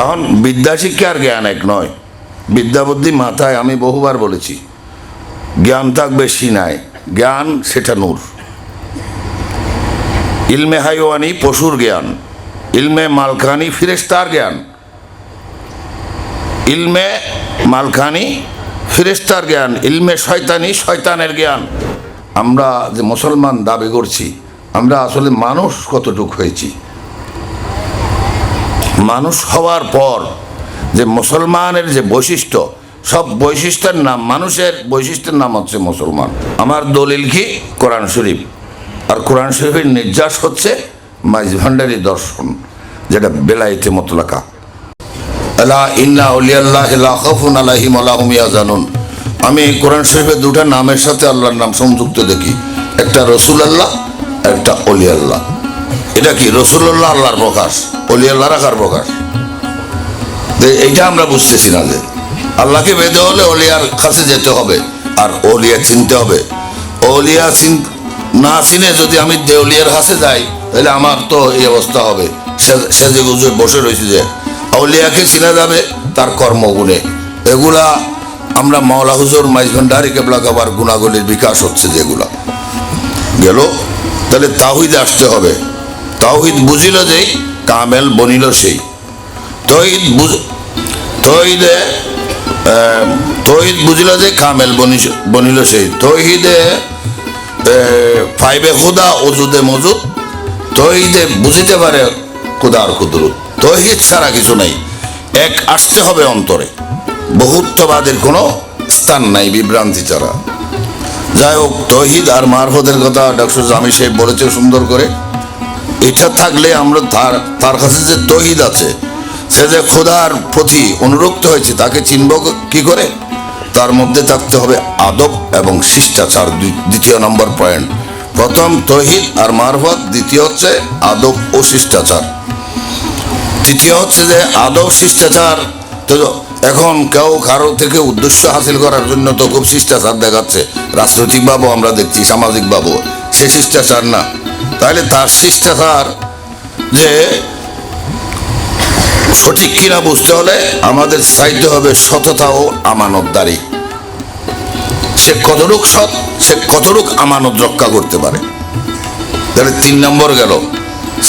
এখন বিদ্যা শিক্ষা আর জ্ঞান এক নয়। বিদ্যা বুদ্ধি মাথায় আমি বহুবার বলেছি, জ্ঞান থাকবে সিনায় জ্ঞান সেটা নূর। ইলমে হাইওয়ানি পশুর জ্ঞান, ইলমে মালখানি ফিরেস্তার জ্ঞান, ইলমে মালখানি ফিরেস্তার জ্ঞান, ইলমে শয়তানি শয়তানের জ্ঞান। আমরা যে মুসলমান দাবি করছি, আমরা আসলে মানুষ কতটুক হয়েছি মানুষ হওয়ার পর যে মুসলমানের যে বৈশিষ্ট্য, সব বৈশিষ্ট্যের নাম, মানুষের বৈশিষ্ট্যের নাম হচ্ছে মুসলমান। আমার দলিল কি? কোরআন শরীফ। আর কোরআন শরীফের নির্যাস হচ্ছে মাইজ ভান্ডারি দর্শন, যেটা বেলাইতে মতলাকা। আলা ইন্না উলিয়াল্লাহ লা খাউফুন আলাইহিম ওয়া লাহুম ইয়াহজানুন। আমি কোরআন শরীফের দুটা নামের সাথে আল্লাহর নাম সংযুক্ত দেখি। একটা রসুল আল্লাহ একটা অলি আল্লাহ এটা কি? রসুল্লাহ আল্লাহর প্রকাশ। অলি আল্লাহ রাখার প্রকাশ এইটা আমরা বুঝতেছি না যে। আল্লাহকে বেঁধে হলে অলিয়ার কাছে যেতে হবে, আর অলিয়া চিনতে হবে। অলিয়া চিন না চিনে যদি আমি দেউলিয়ার কাছে যাই, তাহলে আমার তো এই অবস্থা হবে। সে- সে যে গুজে বসে রয়েছে যে, অলিয়াকে চিনা যাবে তার কর্মগুণে। এগুলা আমরা মাওলা হুজুর মাইজ ভান্ডারি কেবলা কাবার গুণাগুলির বিকাশ হচ্ছে যেগুলা। গেল? তাহলে তাহিদ আসতে হবে। তাহিদ বুঝিল যে কামেল বনিল সেই। তহিদ বুঝ তহিদে বুঝিল যে কামেল বনি- বনিল সেই। তহিদে ফাইবে খুদা অজুদে মজুদ। তহিদে বুঝিতে পারে খুদার কুদরত তহিদ ছাড়া কিছু নাই। এক আসতে হবে অন্তরে। বহুত্ববাদের কোনো স্থান নাই বিভ্রান্তি ছাড়া। যাই হোক তহিদ আর মারফতের কথা ডক্টর জামি সাহেব বলেছে সুন্দর করে। এটা থাকলে আমরা তার তার কাছে যে তহিদ আছে, সে যে খোদার প্রতি অনুরক্ত হয়েছে, তাকে চিনব কি করে? তার মধ্যে থাকতে হবে আদব এবং শিষ্টাচার দ্বিতীয় নম্বর পয়েন্ট। প্রথম তহিদ আর মারফত, দ্বিতীয় হচ্ছে আদব ও শিষ্টাচার। তৃতীয় হচ্ছে যে আদব, শিষ্টাচার, তো এখন কেউ কারও থেকে উদ্দেশ্য হাসিল করার জন্য তো খুব শিষ্টাচার দেখাচ্ছে। রাজনৈতিকভাবেও আমরা দেখছি সামাজিকভাবেও সে শিষ্টাচার না। তাহলে তার শিষ্টাচার যে সঠিক কিনা বুঝতে হলে আমাদের চাইতে হবে সততা ও আমানতদারি। সে কতটুক সৎ, সে কতটুক আমানত রক্ষা করতে পারে। তাহলে তিন নম্বর গেল।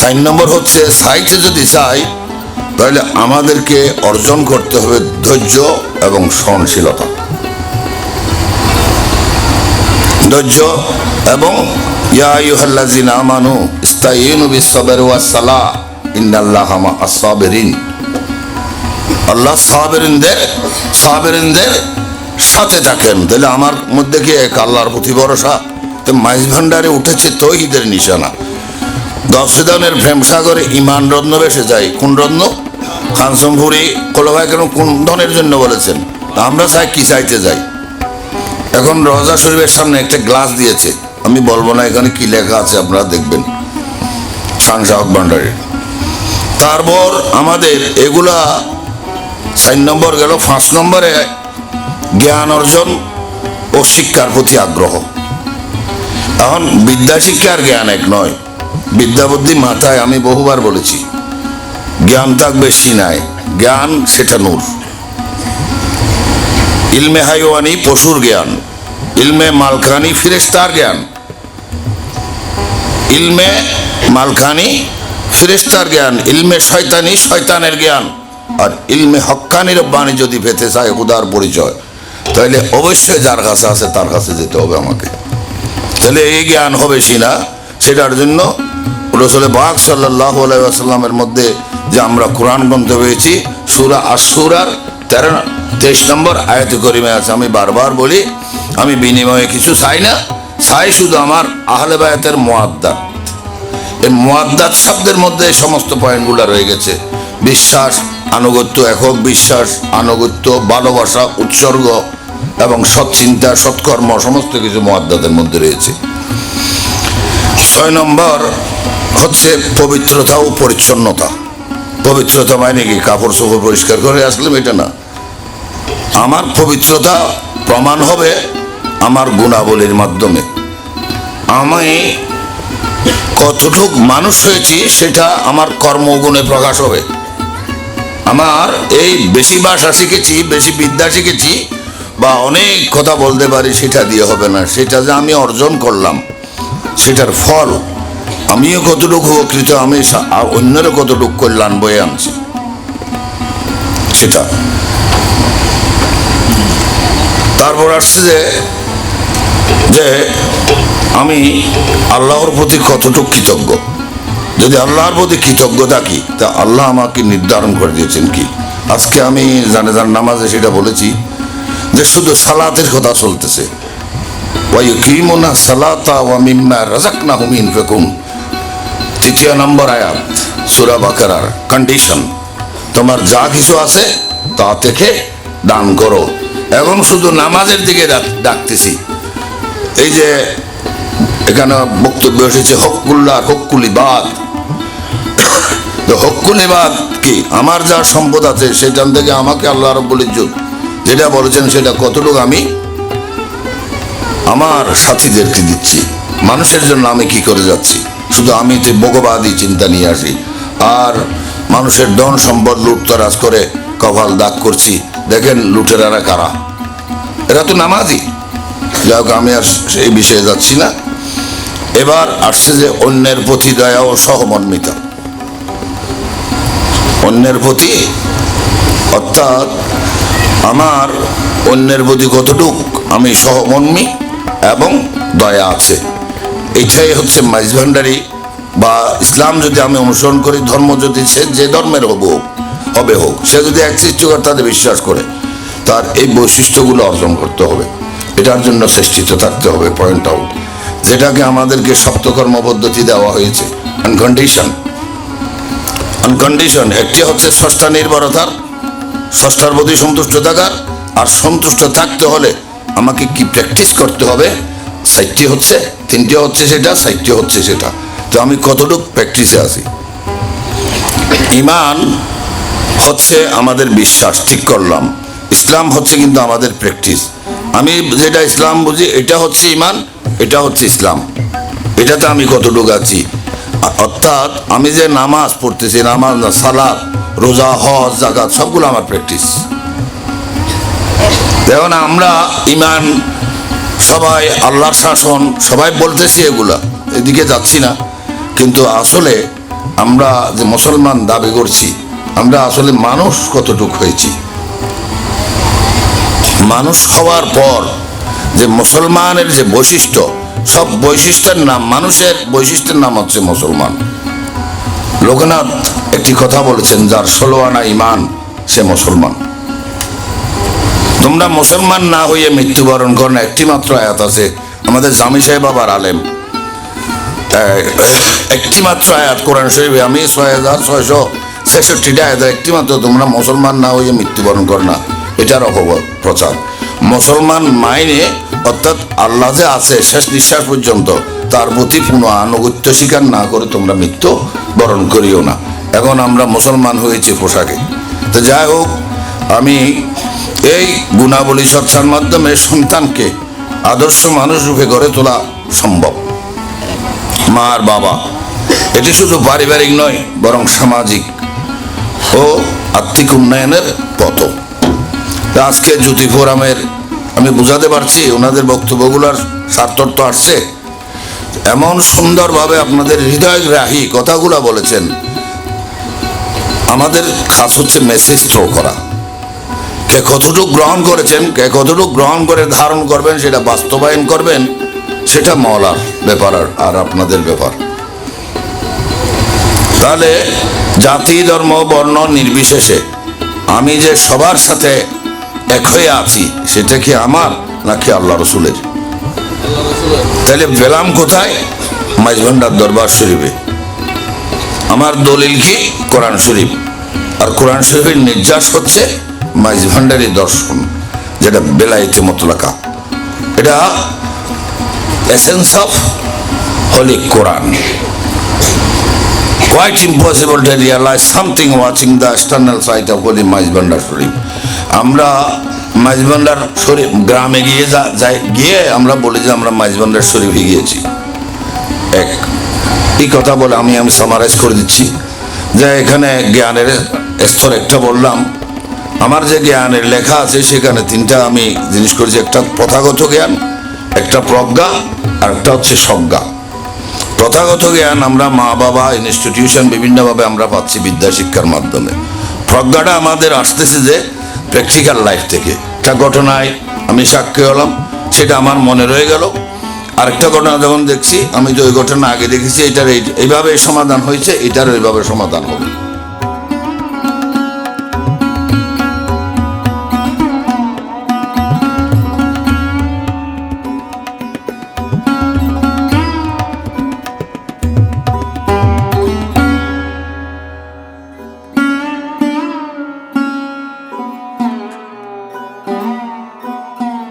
চার নম্বর হচ্ছে, সাইটে যদি চাই, তাহলে আমাদেরকে অর্জন করতে হবে ধৈর্য এবং সহনশীলতা। ধৈর্য এবং ইয়া আল্লাহ সাথে থাকেন। তাহলে আমার মধ্যে কি এক আল্লাহর প্রতি ভরসা? তো মাইজ ভান্ডারে উঠেছে তহিদের নিশানা। দশদানের প্রেম ইমান রত্ন বেসে যায়। কোন রত্ন? খানসমপুরি কলভাই কেন কোন ধনের জন্য বলেছেন? আমরা চাই কি চাইতে যাই। এখন রজা শরীফের সামনে একটা গ্লাস দিয়েছে। আমি বলব না, এখানে কি লেখা আছে আপনারা দেখবেন। শাহক ভান্ডারের তারপর আমাদের এগুলা চার নম্বর গেল, পাঁচ নম্বরে জ্ঞান অর্জন ও শিক্ষার প্রতি আগ্রহ। এখন বিদ্যা শিক্ষার জ্ঞান এক নয়। বিদ্যা বুদ্ধি মাথায় আমি বহুবার বলেছি, জ্ঞান তাক বেশি নাই, জ্ঞান সেটা নূর। ইলমে হাইওয়ানি পশুর জ্ঞান। ইলমে মালখানি ফিরেস্তার জ্ঞান। ইলমে মালখানি ফিরেস্তার জ্ঞান, ইলমে শয়তানি শয়তানের জ্ঞান। আর ইলমে হক্কানির বাণী যদি পেতে চায় উদার পরিচয়। তাহলে অবশ্যই যার কাছে আছে, তার কাছে যেতে হবে আমাকে। তাহলে এই জ্ঞান হবে সিনা সেটার জন্য রসুল বাক সাল্লাহ আলাইসাল্লামের মধ্যে যে আমরা কোরআন গ্রন্থ পেয়েছি, সুরা আর সুরার তেরো, তেইশ নম্বর আয়ত করিমে আছে। আমি বারবার বলি আমি বিনিময়ে কিছু চাই না, চাই শুধু আমার আহলে বায়াতের মোয়াদ্দাত এই মোয়াদ্দাত শব্দের মধ্যে সমস্ত পয়েন্টগুলো রয়ে গেছে। বিশ্বাস, আনুগত্য, একক বিশ্বাস, আনুগত্য, ভালোবাসা, উৎসর্গ এবং সৎচিন্তা, সৎকর্ম, সমস্ত কিছু মোয়াদ্দাতের মধ্যে রয়েছে। ছয় নম্বর হচ্ছে পবিত্রতা ও পরিচ্ছন্নতা। পবিত্রতা মানে কি? কাপড় চোপড় পরিষ্কার করে আসলাম, এটা না। আমার পবিত্রতা প্রমাণ হবে আমার গুণাবলীর মাধ্যমে। আমি কতটুক মানুষ হয়েছি, সেটা আমার কর্মগুণে প্রকাশ হবে। আমার এই বেশি ভাষা শিখেছি, বেশি বিদ্যা শিখেছি, বা অনেক কথা বলতে পারি, সেটা দিয়ে হবে না। সেটা যে আমি অর্জন করলাম, সেটার ফল। আমিও কতটুকু উপকৃত আমি অন্যেরও কতটুকু কল্যাণ বয়ে আনছি। সেটা। তারপর আসছে যে যে আমি আল্লাহর প্রতি কতটুকু কৃতজ্ঞ? যদি আল্লাহর প্রতি কৃতজ্ঞ থাকি তা আল্লাহ আমাকে নির্ধারণ করে দিয়েছেন কি? আজকে আমি জানে জান নামাজে সেটা বলেছি যে শুধু সালাতের কথা চলতেছে। ওয়াইকিমুনা সালাতা ওয়া মিম্মা রাযাকনাহুম ইনফাকুন তৃতীয় নম্বর আয়াত, সূরা বাকারার কন্ডিশন তোমার যা কিছু আছে তা থেকে দান করো। এবং শুধু নামাজের দিকে ডাক- ডাকতেছি। এই যে এখানে বক্তব্য এসেছে হকুল্লাহ হকুলিবাদ হকুলিবাদ কি? আমার যা সম্পদ আছে, সেখান থেকে আমাকে আল্লাহ রব্বুল ইজ্জত যেটা বলেছেন, সেটা কতটুকু আমি আমার সাথীদেরকে দিচ্ছি? মানুষের জন্য আমি কি করে যাচ্ছি? শুধু আমি তো বগবাদী চিন্তা নিয়ে আসি, আর মানুষের ধন সম্পদ লুটতরাজ করে কভাল দাগ করছি। দেখেন লুটেরারা কারা? এরা তো নামাজি। যাই হোক, আমি আর সেই বিষয়ে যাচ্ছি না। এবার আসছে যে অন্যের প্রতি দয়া ও সহমর্মিতা। অন্যের প্রতি, অর্থাৎ আমার অন্যের প্রতি কতটুক আমি সহমর্মী এবং দয়া আছে, এটাই হচ্ছে মাইজভান্ডারি বা ইসলাম যদি আমি অনুসরণ করি, ধর্ম যদি সে যে ধর্মের হব হবে হোক, সে যদি এক সৃষ্টিকর্তাতে বিশ্বাস করে, তার এই বৈশিষ্ট্যগুলো অর্জন করতে হবে। এটার জন্য চেষ্টিত থাকতে হবে পয়েন্ট আউট যেটাকে আমাদেরকে সপ্তকর্ম পদ্ধতি দেওয়া হয়েছে আনকন্ডিশন আনকন্ডিশন একটি হচ্ছে ষষ্ঠা নির্ভরতার ষষ্ঠার প্রতি সন্তুষ্ট থাকার, আর সন্তুষ্ট থাকতে হলে আমাকে কি প্র্যাকটিস করতে হবে? সাইটটি হচ্ছে, তিনটি হচ্ছে সেটা, সাইটটি হচ্ছে সেটা। তো আমি কতটুকু প্র্যাকটিসে আছি? ইমান হচ্ছে আমাদের বিশ্বাস, ঠিক করলাম। ইসলাম হচ্ছে কিন্তু আমাদের প্র্যাকটিস আমি যেটা ইসলাম বুঝি, এটা হচ্ছে ইমান এটা হচ্ছে ইসলাম। এটাতে আমি কতটুকু আছি? অর্থাৎ আমি যে নামাজ পড়তেছি, নামাজ না সালাদ রোজা, হজ জাকাত সবগুলো আমার প্র্যাকটিস। দেখুন আমরা ইমান সবাই আল্লাহর শাসন, সবাই বলতেছি এগুলা। এদিকে যাচ্ছি না। কিন্তু আসলে আমরা যে মুসলমান দাবি করছি, আমরা আসলে মানুষ কতটুক হয়েছি? মানুষ হওয়ার পর যে মুসলমানের যে বৈশিষ্ট্য, সব বৈশিষ্ট্যের নাম, মানুষের বৈশিষ্ট্যের নাম হচ্ছে মুসলমান। লোকনাথ একটি কথা বলেছেন, যার ষোলো আনা ইমান সে মুসলমান। তোমরা মুসলমান না হইয়ে মৃত্যুবরণ করেন একটি মাত্র আয়াত আছে। আমাদের জামি সাহেব আবার আলেম। একটি মাত্র আয়াত কোরআন শরীফে, আমি ছয় হাজার ছয়শো ছেষট্টিটা আয়াত একটি মাত্র তোমরা মুসলমান না হইয়ে মৃত্যুবরণ করো না। এটার অপপ্রচার মুসলমান মাইনে, অর্থাৎ আল্লাহ যে আছে, শেষ নিঃশ্বাস পর্যন্ত, তার প্রতি পুনঃ আনুগত্য স্বীকার না করে তোমরা মৃত্যু বরণ করিও না। এখন আমরা মুসলমান হয়েছি পোশাকে। তো যাই হোক, আমি এই গুণাবলী চর্চার মাধ্যমে সন্তানকে আদর্শ মানুষ রূপে গড়ে তোলা সম্ভব। মা আর বাবা, এটি শুধু পারিবারিক নয়, বরং সামাজিক ও আর্থিক উন্নয়নের পথ তা আজকে জ্যোতি ফোরামের, আমি বুঝাতে পারছি, ওনাদের বক্তব্যগুলোর সার্থক তো আসছে। এমন সুন্দরভাবে আপনাদের হৃদয়গ্রাহী কথাগুলো বলেছেন। আমাদের কাজ হচ্ছে মেসেজ থ্রো করা। কে কতটুকু গ্রহণ করেছেন, কে কতটুকু গ্রহণ করে ধারণ করবেন, সেটা বাস্তবায়ন করবেন, সেটা মলার ব্যাপার আর- আর আপনাদের ব্যাপার। তাহলে জাতি, ধর্ম, বর্ণ নির্বিশেষে আমি যে সবার সাথে এক হয়ে আছি সেটা কি আমার নাকি আল্লাহ রসুলের? তাহলে পেলাম কোথায়? মাইজভান্ডার দরবার শরীফে। আমার দলিল কি? কোরআন শরীফ। আর কোরআন শরীফের নির্যাস হচ্ছে মাইজ ভান্ডারি দর্শন, যেটা বেলায়েতে মতলাকা। এটা essence of holy Quran quite impossible to realize something watching the external side of Holy Maijbhandar Sharif আমরা মাইজভান্ডার শরীফ গ্রামে গিয়ে যাই, গিয়ে আমরা বলি যে আমরা মাইজভান্ডার শরীফে গিয়েছি। এক, এই কথা বলে আমি আমি সামারাইজ করে দিচ্ছি। যে এখানে জ্ঞানের স্তর একটা বললাম। আমার যে জ্ঞানের লেখা আছে, সেখানে তিনটা আমি জিনিস করেছি। একটা প্রথাগত জ্ঞান, একটা প্রজ্ঞা, আর একটা হচ্ছে সজ্ঞা প্রথাগত জ্ঞান আমরা মা বাবা ইনস্টিটিউশন বিভিন্নভাবে আমরা পাচ্ছি বিদ্যা শিক্ষার মাধ্যমে। প্রজ্ঞাটা আমাদের আসতেছে যে প্র্যাকটিক্যাল লাইফ থেকে। একটা ঘটনায় আমি সাক্ষী হলাম, সেটা আমার মনে রয়ে গেল। আরেকটা ঘটনা যখন দেখছি, আমি তো ওই ঘটনা আগে দেখেছি, এটার এই- এইভাবে সমাধান হয়েছে এটার ওইভাবে সমাধান হবে।